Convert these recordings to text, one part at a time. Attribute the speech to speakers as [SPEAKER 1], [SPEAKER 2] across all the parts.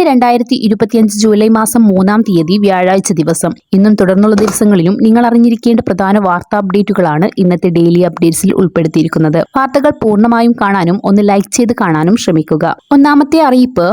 [SPEAKER 1] ഇന്ന് രണ്ടായിരത്തി ഇരുപത്തിയഞ്ച് ജൂലൈ മാസം മൂന്നാം തീയതി വ്യാഴാഴ്ച ദിവസം. ഇന്നും തുടർന്നുള്ള ദിവസങ്ങളിലും നിങ്ങൾ അറിഞ്ഞിരിക്കേണ്ട പ്രധാന വാർത്താ അപ്ഡേറ്റുകളാണ് ഇന്നത്തെ ഡെയിലി അപ്ഡേറ്റ്സിൽ ഉൾപ്പെടുത്തിയിരിക്കുന്നത്. വാർത്തകൾ പൂർണമായും കാണാനും ഒന്ന് ലൈക്ക് ചെയ്ത് കാണാനും ശ്രമിക്കുക. ഒന്നാമത്തെ അറിയിപ്പ്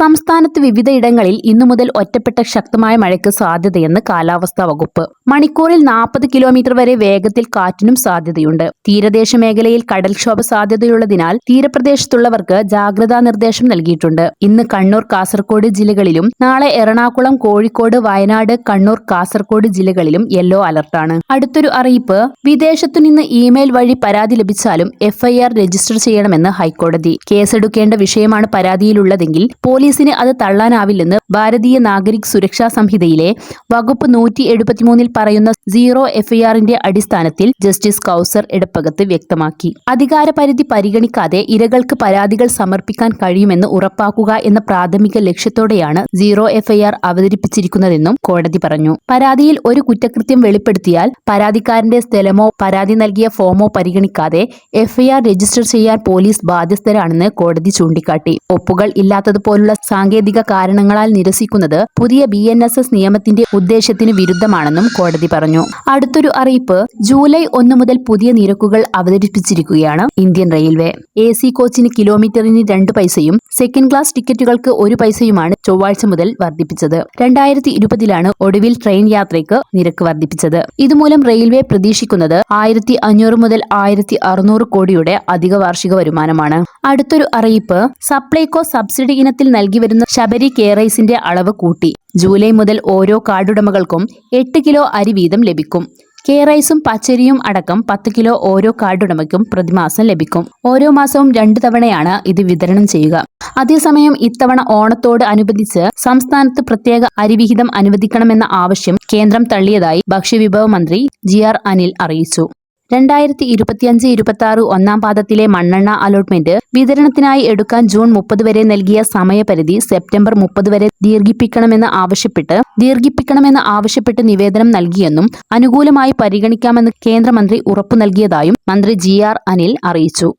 [SPEAKER 1] സംസ്ഥാനത്ത് വിവിധയിടങ്ങളിൽ ഇന്നു മുതൽ ഒറ്റപ്പെട്ട ശക്തമായ മഴയ്ക്ക് സാധ്യതയെന്ന് കാലാവസ്ഥാ വകുപ്പ്. മണിക്കൂറിൽ നാൽപ്പത് കിലോമീറ്റർ വരെ വേഗത്തിൽ കാറ്റിനും സാധ്യതയുണ്ട്. തീരദേശ മേഖലയിൽ കടൽക്ഷോഭ സാധ്യതയുള്ളതിനാൽ തീരപ്രദേശത്തുള്ളവർക്ക് ജാഗ്രതാ നിർദ്ദേശം നൽകിയിട്ടുണ്ട്. ഇന്ന് കണ്ണൂർ കാസർഗോഡ് ജില്ലകളിലും നാളെ എറണാകുളം കോഴിക്കോട് വയനാട് കണ്ണൂർ കാസർകോട് ജില്ലകളിലും യെല്ലോ അലർട്ടാണ്. അടുത്തൊരു അറിയിപ്പ് വിദേശത്തു നിന്ന് ഇമെയിൽ വഴി പരാതി ലഭിച്ചാലും എഫ്ഐആർ രജിസ്റ്റർ ചെയ്യണമെന്ന് ഹൈക്കോടതി. കേസെടുക്കേണ്ട വിഷയമാണ് പരാതിയിലുള്ളതെങ്കിൽ പോലീസിന് അത് തള്ളാനാവില്ലെന്ന് ഭാരതീയ നാഗരിക് സുരക്ഷാ സംഹിതയിലെ വകുപ്പ് നൂറ്റി എഴുപത്തിമൂന്നിൽ പറയുന്ന സീറോ എഫ്ഐആറിന്റെ അടിസ്ഥാനത്തിൽ ജസ്റ്റിസ് കൌസർ എടപ്പകത്ത് വ്യക്തമാക്കി. അധികാരപരിധി പരിഗണിക്കാതെ ഇരകൾക്ക് പരാതികൾ സമർപ്പിക്കാൻ കഴിയുമെന്ന് ഉറപ്പാക്കുക എന്ന പ്രാഥമിക ലക്ഷ്യത്തോടെയാണ് സീറോ എഫ്ഐആർ അവതരിപ്പിച്ചിരിക്കുന്നതെന്നും കോടതി പറഞ്ഞു. പരാതിയിൽ ഒരു കുറ്റകൃത്യം വെളിപ്പെടുത്തിയാൽ പരാതിക്കാരന്റെ സ്ഥലമോ പരാതി നൽകിയ ഫോമോ പരിഗണിക്കാതെ എഫ്ഐആർ രജിസ്റ്റർ ചെയ്യാൻ പോലീസ് ബാധ്യസ്ഥരാണെന്ന് കോടതി ചൂണ്ടിക്കാട്ടി. ഒപ്പുകൾ ഇല്ലാത്തതുപോലുള്ള സാങ്കേതിക കാരണങ്ങളാൽ നിരസിക്കുന്നത് പുതിയ ബി എൻ എസ് എസ് നിയമത്തിന്റെ ഉദ്ദേശത്തിന് വിരുദ്ധമാണെന്നും കോടതി പറഞ്ഞു. അടുത്തൊരു അറിയിപ്പ് ജൂലൈ ഒന്ന് മുതൽ പുതിയ നിരക്കുകൾ അവതരിപ്പിച്ചിരിക്കുകയാണ് ഇന്ത്യൻ റെയിൽവേ. എ സി കോച്ചിന് കിലോമീറ്ററിന് രണ്ട് പൈസയും സെക്കൻഡ് ക്ലാസ് ടിക്കറ്റുകൾക്ക് ഒരു പൈസയുമാണ് ചൊവ്വാഴ്ച മുതൽ വർദ്ധിപ്പിച്ചത്. രണ്ടായിരത്തി ഇരുപതിലാണ് ഒടുവിൽ ട്രെയിൻ യാത്രയ്ക്ക് നിരക്ക് വർദ്ധിപ്പിച്ചത്. ഇതുമൂലം റെയിൽവേ പ്രതീക്ഷിക്കുന്നത് ആയിരത്തി അഞ്ഞൂറ് മുതൽ ആയിരത്തി അറുന്നൂറ് കോടിയുടെ അധിക വാർഷിക വരുമാനമാണ്. അടുത്തൊരു അറിയിപ്പ് സപ്ലൈകോ സബ്സിഡി ഇനത്തിൽ നൽകി വരുന്ന ശബരി കെയറൈസിന്റെ അളവ് കൂട്ടി. ജൂലൈ മുതൽ ഓരോ കാർഡുടമകൾക്കും എട്ട് കിലോ അരി വീതം ലഭിക്കും. കെ റൈസും പച്ചരിയും അടക്കം പത്ത് കിലോ ഓരോ കാർഡുടമയ്ക്കും പ്രതിമാസം ലഭിക്കും. ഓരോ മാസവും രണ്ടു തവണയാണ് ഇത് വിതരണം ചെയ്യുക. അതേസമയം ഇത്തവണ ഓണത്തോട് അനുബന്ധിച്ച് സംസ്ഥാനത്ത് പ്രത്യേക അരിവിഹിതം അനുവദിക്കണമെന്ന ആവശ്യം കേന്ദ്രം തള്ളിയതായി ഭക്ഷ്യവിഭവ മന്ത്രി ജി ആർ അനിൽ അറിയിച്ചു. രണ്ടായിരത്തി ഇരുപത്തിയഞ്ച് ഇരുപത്തി ആറ് ഒന്നാം പാദത്തിലെ മണ്ണെണ്ണ അലോട്ട്മെന്റ് വിതരണത്തിനായി എടുക്കാൻ ജൂൺ മുപ്പത് വരെ നൽകിയ സമയപരിധി സെപ്റ്റംബർ മുപ്പത് വരെ ദീർഘിപ്പിക്കണമെന്ന് ആവശ്യപ്പെട്ട് ദീർഘിപ്പിക്കണമെന്ന് ആവശ്യപ്പെട്ട് നിവേദനം നൽകിയെന്നും അനുകൂലമായി പരിഗണിക്കാമെന്ന് കേന്ദ്രമന്ത്രി ഉറപ്പു നൽകിയതായും മന്ത്രി ജി ആർ അനിൽ അറിയിച്ചു.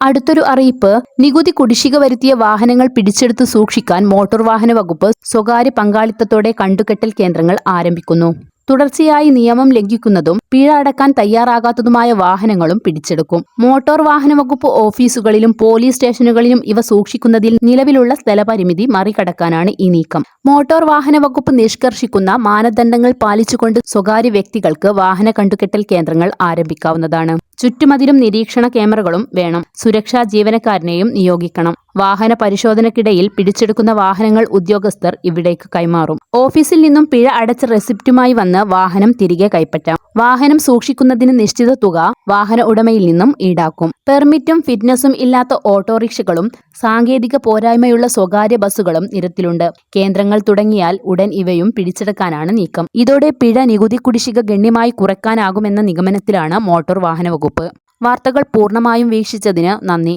[SPEAKER 1] അടുത്തൊരു അറിയിപ്പ് നികുതി കുടിശ്ശിക വരുത്തിയ വാഹനങ്ങൾ പിടിച്ചെടുത്ത് സൂക്ഷിക്കാൻ മോട്ടോർ വാഹന വകുപ്പ് സ്വകാര്യ പങ്കാളിത്തത്തോടെ കണ്ടുകെട്ടൽ കേന്ദ്രങ്ങൾ ആരംഭിക്കുന്നു. തുടർച്ചയായി നിയമം ലംഘിക്കുന്നതും പിഴ അടക്കാൻ തയ്യാറാകാത്തതുമായ വാഹനങ്ങളും പിടിച്ചെടുക്കും. മോട്ടോർ വാഹന വകുപ്പ് ഓഫീസുകളിലും പോലീസ് സ്റ്റേഷനുകളിലും ഇവ സൂക്ഷിക്കുന്നതിൽ നിലവിലുള്ള സ്ഥലപരിമിതി മറികടക്കാനാണ് ഈ നീക്കം. മോട്ടോർ വാഹന വകുപ്പ് നിഷ്കർഷിക്കുന്ന മാനദണ്ഡങ്ങൾ പാലിച്ചുകൊണ്ട് സ്വകാര്യ വ്യക്തികൾക്ക് വാഹന കണ്ടുകെട്ടൽ കേന്ദ്രങ്ങൾ ആരംഭിക്കാവുന്നതാണ്. ചുറ്റുമതിലും നിരീക്ഷണ ക്യാമറകളും വേണം. സുരക്ഷാ ജീവനക്കാരനെയും നിയോഗിക്കണം. വാഹന പരിശോധനക്കിടയിൽ പിടിച്ചെടുക്കുന്ന വാഹനങ്ങൾ ഉദ്യോഗസ്ഥർ ഇവിടേക്ക് കൈമാറും. ഓഫീസിൽ നിന്നും പിഴ അടച്ച റെസിപ്റ്റുമായി വന്ന് വാഹനം തിരികെ കൈപ്പറ്റാം. വാഹനം സൂക്ഷിക്കുന്നതിന് നിശ്ചിത തുക വാഹന ഉടമയിൽ നിന്നും ഈടാക്കും. പെർമിറ്റും ഫിറ്റ്നസും ഇല്ലാത്ത ഓട്ടോറിക്ഷകളും സാങ്കേതിക പോരായ്മയുള്ള സ്വകാര്യ ബസ്സുകളും നിരത്തിലുണ്ട്. കേന്ദ്രങ്ങൾ തുടങ്ങിയാൽ ഉടൻ ഇവയും പിടിച്ചെടുക്കാനാണ് നീക്കം. ഇതോടെ പിഴ നികുതി കുടിശ്ശിക ഗണ്യമായി കുറയ്ക്കാനാകുമെന്ന നിഗമനത്തിലാണ് മോട്ടോർ വാഹന വകുപ്പ്. വാർത്തകൾ പൂർണമായും വീക്ഷിച്ചതിന് നന്ദി.